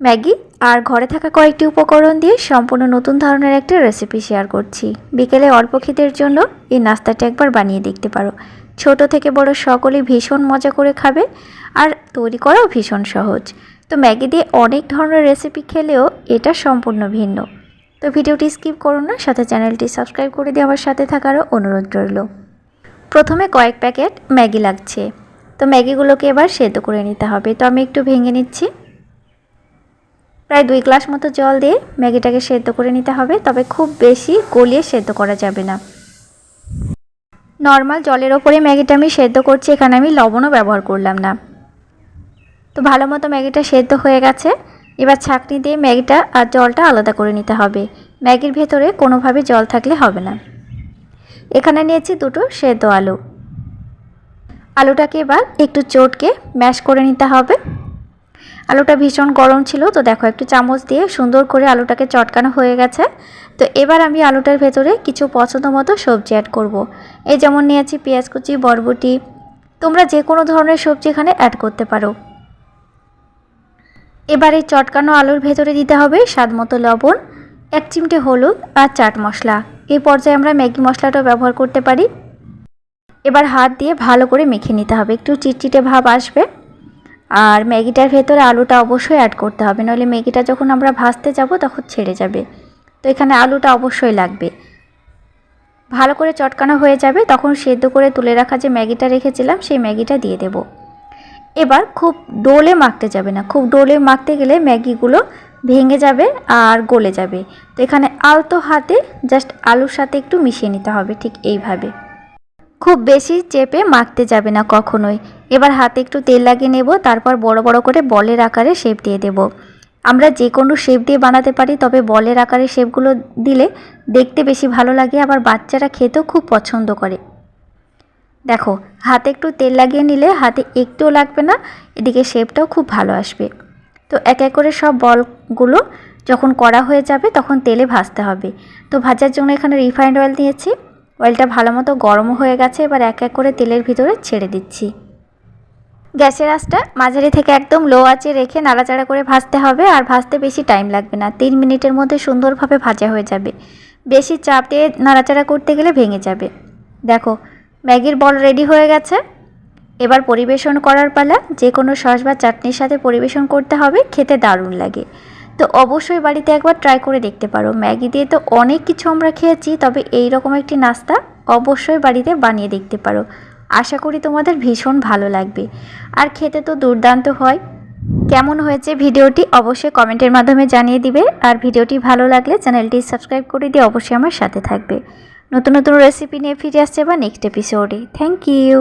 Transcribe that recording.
Maggi আর ঘরে থাকা কয়েকটি উপকরণ দিয়ে সম্পূর্ণ নতুন ধরনের একটা রেসিপি শেয়ার করছি। বিকেলে অল্প খিদের জন্য এই নাস্তাটা একবার বানিয়ে দেখতে পারো। ছোট থেকে বড় সকলেই ভীষণ মজা করে খাবে আর তৈরি করাও ভীষণ সহজ। তো ম্যাগি দিয়ে অনেক ধরনের রেসিপি খেলেও এটা সম্পূর্ণ ভিন্ন। তো ভিডিওটি স্কিপ করুন না, সাথে চ্যানেলটি সাবস্ক্রাইব করে দিয়ে আমার সাথে থাকারও অনুরোধ রইল। প্রথমে কয়েক প্যাকেট ম্যাগি লাগছে। তো ম্যাগিগুলোকে এবার সেদ্ধ করে নিতে হবে। তো আমি একটু ভেঙে নিচ্ছি। প্রায় দুই গ্লাস মতো জল দিয়ে ম্যাগিটাকে সেদ্ধ করে নিতে হবে, তবে খুব বেশি গলিয়ে সেদ্ধ করা যাবে না। নর্মাল জলের ওপরে ম্যাগিটা আমি সেদ্ধ করছি, এখানে আমি লবণও ব্যবহার করলাম না। তো ভালো মতো ম্যাগিটা সেদ্ধ হয়ে গেছে। এবার ছাঁকনি দিয়ে ম্যাগিটা আর জলটা আলাদা করে নিতে হবে। ম্যাগির ভেতরে কোনোভাবে জল থাকলে হবে না। এখানে নিয়েছি দুটো সেদ্ধ আলু। আলুটাকে এবার একটু চটকে ম্যাশ করে নিতে হবে। আলুটা ভীষণ গরম ছিল, তো দেখো একটু চামচ দিয়ে সুন্দর করে আলুটাকে চটকানো হয়ে গেছে। তো এবার আমি আলুটার ভেতরে কিছু পছন্দ মতো সবজি অ্যাড করব। এই যেমন নিয়েছি পেঁয়াজ কুচি, বরবটি, তোমরা যে কোনো ধরনের সবজি এখানে অ্যাড করতে পারো। এবার এই চটকানো আলুর ভেতরে দিতে হবে স্বাদ মতো লবণ, এক চিমটে হলুদ আর চাট মশলা। এই পর্যায়ে আমরা ম্যাগি মশলাটাও ব্যবহার করতে পারি। এবার হাত দিয়ে ভালো করে মেখে নিতে হবে, একটু চিটচিটে ভাব আসবে। আর ম্যাগিটার ভেতরে আলুটা অবশ্যই অ্যাড করতে হবে, নইলে ম্যাগিটা যখন আমরা ভাজতে যাব তখন ছেড়ে যাবে। তো এখানে আলুটা অবশ্যই লাগবে। ভালো করে চটকানো হয়ে যাবে, তখন সেদ্ধ করে তুলে রাখা যে ম্যাগিটা রেখেছিলাম সেই ম্যাগিটা দিয়ে দেব। এবার খুব ডোলে মাখতে যাবে না, খুব ডোলে মাখতে গেলে ম্যাগিগুলো ভেঙে যাবে আর গলে যাবে। তো এখানে আলতো হাতে জাস্ট আলুর সাথে একটু মিশিয়ে নিতে হবে ঠিক এইভাবে। খুব বেশি চেপে মাখতে যাবে না কখনোই। এবার হাতে একটু তেল লাগিয়ে নেব, তারপর বড় বড় করে বলের আকারে শেপ দিয়ে দেব। আমরা যে কোনো শেপ দিয়ে বানাতে পারি, তবে বলের আকারে শেপগুলো দিলে দেখতে বেশি ভালো লাগে, আবার বাচ্চারা খেতেও খুব পছন্দ করে। দেখো, হাতে একটু তেল লাগিয়ে নিলে হাতে একটুও লাগবে না, এদিকে শেপটাও খুব ভালো আসবে। তো এক এক করে সব বলগুলো যখন করা হয়ে যাবে, তখন তেলে ভাজতে হবে। তো ভাজার জন্য এখানে রিফাইন্ড অয়েল নিয়েছি অয়েলটা ভালো মতো গরম হয়ে গেছে, এবার এক এক করে তেলের ভিতরে ছেড়ে দিচ্ছি। গ্যাসের আঁচটা মাঝারি থেকে একদম লো আঁচে রেখে নাড়াচাড়া করে ভাজতে হবে, আর ভাজতে বেশি টাইম লাগবে না। তিন মিনিটের মধ্যে সুন্দরভাবে ভাজা হয়ে যাবে। বেশি চাপ দিয়ে নাড়াচাড়া করতে গেলে ভেঙে যাবে। দেখো, ম্যাগির বল রেডি হয়ে গেছে। এবার পরিবেশন করার পালা যে কোনো সস বা চাটনির সাথে পরিবেশন করতে হবে, খেতে দারুণ লাগে। তো অবশ্যই বাড়িতে একবার ট্রাই করে দেখতে পারো। ম্যাগি দিয়ে তো অনেক কিছু আমরা খেয়েছি, তবে এই রকম একটি নাস্তা অবশ্যই বাড়িতে বানিয়ে দেখতে পারো। আশা করি তোমাদের ভীষণ ভালো লাগবে। আর খেতে তো দুর্দান্ত হয়। কেমন হয়েছে ভিডিওটি অবশ্যই কমেন্টের মাধ্যমে জানিয়ে দিবে। আর ভিডিওটি ভালো লাগলে চ্যানেলটি সাবস্ক্রাইব করে দিয়ে অবশ্যই আমার সাথে থাকবে। নতুন নতুন রেসিপি নিয়ে ফিরে আসছে বা নেক্সট এপিসোডে থ্যাংক ইউ